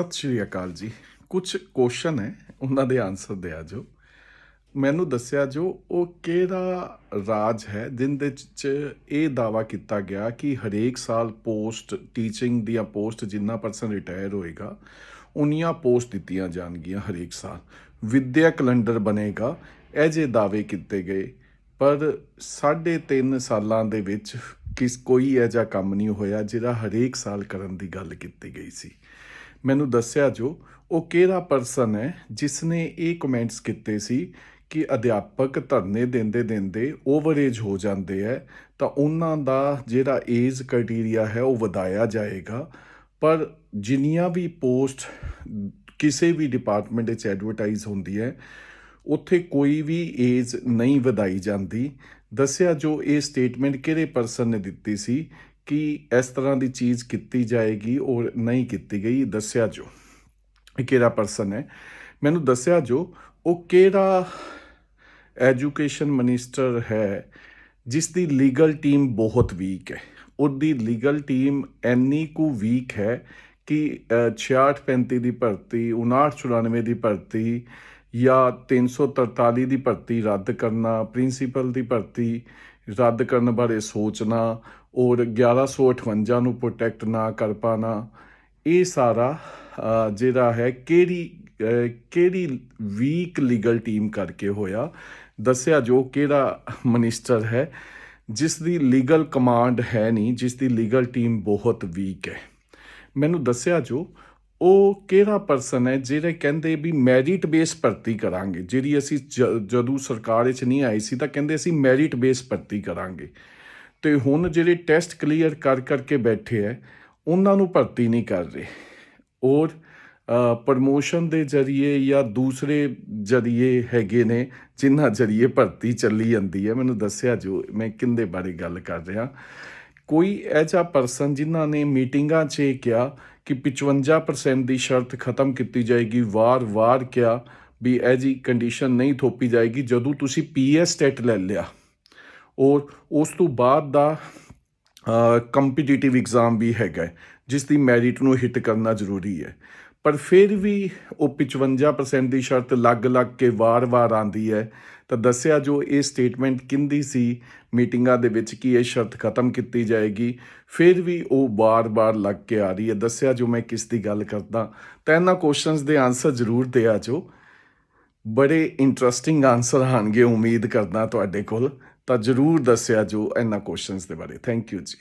ਸਤਿ ਸ਼੍ਰੀ ਅਕਾਲ ਜੀ। ਕੁਝ ਕੁਐਸਚਨ ਹੈ ਉਹਨਾਂ ਦੇ ਆਨਸਰ ਦਿਆ ਜੋ। ਮੈਨੂੰ ਦੱਸਿਆ ਜੋ, ਉਹ ਕਿਹੜਾ ਰਾਜ ਹੈ ਜਿੰਦੇ ਚ ਇਹ ਦਾਵਾ ਕੀਤਾ ਗਿਆ ਕਿ ਹਰੇਕ ਸਾਲ ਪੋਸਟ ਟੀਚਿੰਗ ਦੀਆਂ ਪੋਸਟ ਜਿੰਨਾ ਪਰਸਨ ਰਿਟਾਇਰ ਹੋਏਗਾ, ਉਨੀਆਂ ਪੋਸਟ ਦਿੱਤੀਆਂ ਜਾਣਗੀਆਂ ਹਰੇਕ ਸਾਲ। ਵਿਦਿਆ ਕੈਲੰਡਰ ਬਣੇਗਾ, ਇਹ ਜੇ ਦਾਅਵੇ ਕੀਤੇ ਗਏ। ਪਰ ਸਾਢੇ ਤਿੰਨ ਸਾਲਾਂ ਦੇ ਵਿੱਚ ਕਿਸ, ਕੋਈ ਐਜਾ ਕੰਮ ਨਹੀਂ ਹੋਇਆ, ਜਿਹੜਾ ਹਰੇਕ ਸਾਲ ਕਰਨ ਦੀ ਗੱਲ ਕੀਤੀ ਗਈ ਸੀ। ਮੈਨੂੰ ਦੱਸਿਆ ਜੋ, ਉਹ ਕਿਹੜਾ ਪਰਸਨ ਹੈ ਜਿਸ ਨੇ ਇਹ ਕਮੈਂਟਸ ਕੀਤੇ ਸੀ ਕਿ ਅਧਿਆਪਕ ਧਰਨੇ ਦਿੰਦੇ ਦਿੰਦੇ ਓਵਰਏਜ ਹੋ ਜਾਂਦੇ ਹੈ, ਤਾਂ ਉਹਨਾਂ ਦਾ ਜਿਹੜਾ ਏਜ ਕ੍ਰਾਈਟੇਰੀਆ ਹੈ ਉਹ ਵਧਾਇਆ ਜਾਏਗਾ। ਪਰ ਜਿੰਨੀਆਂ ਵੀ ਪੋਸਟ ਕਿਸੇ ਵੀ ਡਿਪਾਰਟਮੈਂਟ ਵਿੱਚ ਐਡਵਰਟਾਈਜ਼ ਹੁੰਦੀ ਹੈ, ਉੱਥੇ ਕੋਈ ਵੀ ਏਜ ਨਹੀਂ ਵਧਾਈ ਜਾਂਦੀ। ਦੱਸਿਆ ਜੋ ਇਹ ਸਟੇਟਮੈਂਟ ਕਿਹੜੇ ਪਰਸਨ ਨੇ ਦਿੱਤੀ ਸੀ ਕਿ ਇਸ ਤਰ੍ਹਾਂ ਦੀ ਚੀਜ਼ ਕੀਤੀ ਜਾਏਗੀ ਔਰ ਨਹੀਂ ਕੀਤੀ ਗਈ ਦੱਸਿਆ ਜੋ। ਇਹ ਕਿਹੜਾ ਪਰਸਨ ਹੈ? ਮੈਨੂੰ ਦੱਸਿਆ ਜੋ ਉਹ ਕਿਹੜਾ ਐਜੂਕੇਸ਼ਨ ਮਿਨਿਸਟਰ ਹੈ ਜਿਸ ਦੀ ਲੀਗਲ ਟੀਮ ਬਹੁਤ ਵੀਕ ਹੈ। ਉਹਦੀ ਲੀਗਲ ਟੀਮ ਇੰਨੀ ਕੁ ਵੀਕ ਹੈ ਕਿ ਅ, 66 35 ਦੀ ਭਰਤੀ 59 94 ਦੀ ਭਰਤੀ ਜਾਂ 343 ਦੀ ਭਰਤੀ ਰੱਦ ਕਰਨਾ, ਪ੍ਰਿੰਸੀਪਲ ਦੀ ਭਰਤੀ ਰੱਦ ਕਰਨ ਬਾਰੇ ਸੋਚਣਾ ਔਰ 1158 ਨੂੰ ਪ੍ਰੋਟੈਕਟ ਨਾ ਕਰ ਪਾਣਾ, ਇਹ ਸਾਰਾ ਜਿਹੜਾ ਹੈ, ਕਿਹੜੀ ਕਿਹੜੀ ਵੀਕ ਲੀਗਲ ਟੀਮ ਕਰਕੇ ਹੋਇਆ? ਦੱਸਿਆ ਜੋ ਕਿਹੜਾ ਮਿਨਿਸਟਰ ਹੈ, ਜਿਸ ਦੀ ਲੀਗਲ ਕਮਾਂਡ ਹੈ ਨਹੀਂ, ਜਿਸ ਦੀ ਲੀਗਲ ਟੀਮ ਬਹੁਤ ਵੀਕ ਹੈ। ਮੈਨੂੰ ਦੱਸਿਆ ਜੋ ਉਹ ਕਿਹੜਾ ਪਰਸਨ ਹੈ ਜਿਹੜੇ ਕਹਿੰਦੇ ਵੀ ਮੈਰਿਟ ਬੇਸ ਭਰਤੀ ਕਰਾਂਗੇ? ਜਿਹੜੀ ਅਸੀਂ ਜ- ਜਦੋਂ ਸਰਕਾਰ ਵਿੱਚ ਨਹੀਂ ਆਈ ਸੀ ਤਾਂ ਕਹਿੰਦੇ ਅਸੀਂ ਮੈਰਿਟ ਬੇਸ ਭਰਤੀ ਕਰਾਂਗੇ। ਤੇ ਹੁਣ ਜਿਹੜੇ ਟੈਸਟ ਕਲੀਅਰ ਕਰ, ਕਰਕੇ ਬੈਠੇ ਹੈ, ਉਹਨਾਂ ਨੂੰ ਭਰਤੀ ਨਹੀਂ ਕਰ ਰਹੇ। ਔਰ ਪ੍ਰਮੋਸ਼ਨ ਦੇ ਜਰੀਏ ਜਾਂ ਦੂਸਰੇ ਜਰੀਏ ਹੈਗੇ ਨੇ, ਜਿਨ੍ਹਾਂ ਜਰੀਏ ਭਰਤੀ ਚੱਲੀ ਜਾਂਦੀ ਹੈ। ਮੈਨੂੰ ਦੱਸਿਆ ਜੋ, ਮੈਂ ਕਿੰਦੇ ਬਾਰੇ ਗੱਲ ਕਰ ਰਿਹਾ। ਕੋਈ ਐਜਾ ਪਰਸਨ ਜਿਨ੍ਹਾਂ ਨੇ ਮੀਟਿੰਗਾਂ 'ਚ ਕਿਹਾ ਕਿ 55% ਦੀ ਸ਼ਰਤ ਖਤਮ ਕੀਤੀ ਜਾਏਗੀ। ਵਾਰ-ਵਾਰ ਕਿਹਾ ਵੀ ਇਹ ਜੀ ਕੰਡੀਸ਼ਨ ਨਹੀਂ ਥੋਪੀ ਜਾਏਗੀ, ਜਦੋਂ ਤੁਸੀਂ ਪੀਐਸ ਟੈਟ ਲੈ ਲਿਆ। ਔਰ ਉਸ ਤੋਂ ਬਾਅਦ ਦਾ ਕੰਪੀਟੀਟਿਵ ਐਗਜ਼ਾਮ ਵੀ ਹੈਗਾ ਜਿਸ ਦੀ ਮੈਰਿਟ ਨੂੰ ਹਿੱਟ ਕਰਨਾ ਜ਼ਰੂਰੀ ਹੈ। ਪਰ ਫਿਰ ਵੀ ਉਹ 55% ਦੀ ਸ਼ਰਤ ਲੱਗ-ਲੱਗ ਕੇ ਵਾਰ-ਵਾਰ ਆਂਦੀ ਹੈ। ਤਾਂ ਦੱਸਿਆ ਜੋ ਇਹ ਸਟੇਟਮੈਂਟ ਕਿੰਦੀ ਸੀ, ਮੀਟਿੰਗਾਂ ਦੇ ਵਿੱਚ ਕਿ ਇਹ ਸ਼ਰਤ ਖਤਮ ਕੀਤੀ ਜਾਏਗੀ, ਫਿਰ ਵੀ ਉਹ ਵਾਰ-ਵਾਰ ਲੱਗ ਕੇ ਆ ਰਹੀ ਹੈ। ਦੱਸਿਆ ਜੋ ਮੈਂ ਕਿਸ ਦੀ ਗੱਲ ਕਰਦਾ, ਤਾਂ ਇਹਨਾਂ ਕੁਐਸਚਨਸ ਦੇ ਆਨਸਰ ਜ਼ਰੂਰ ਦਿਆ ਜੋ। ਬੜੇ ਇੰਟਰਸਟਿੰਗ ਆਨਸਰ ਆਣਗੇ ਉਮੀਦ ਕਰਦਾ ਤੁਹਾਡੇ ਕੋਲ। ਤਾਂ ਜਰੂਰ ਦੱਸਿਆ ਜੋ ਇਹਨਾਂ ਕੁਐਸਚਨਸ ਦੇ ਬਾਰੇ। ਥੈਂਕ ਯੂ ਜੀ।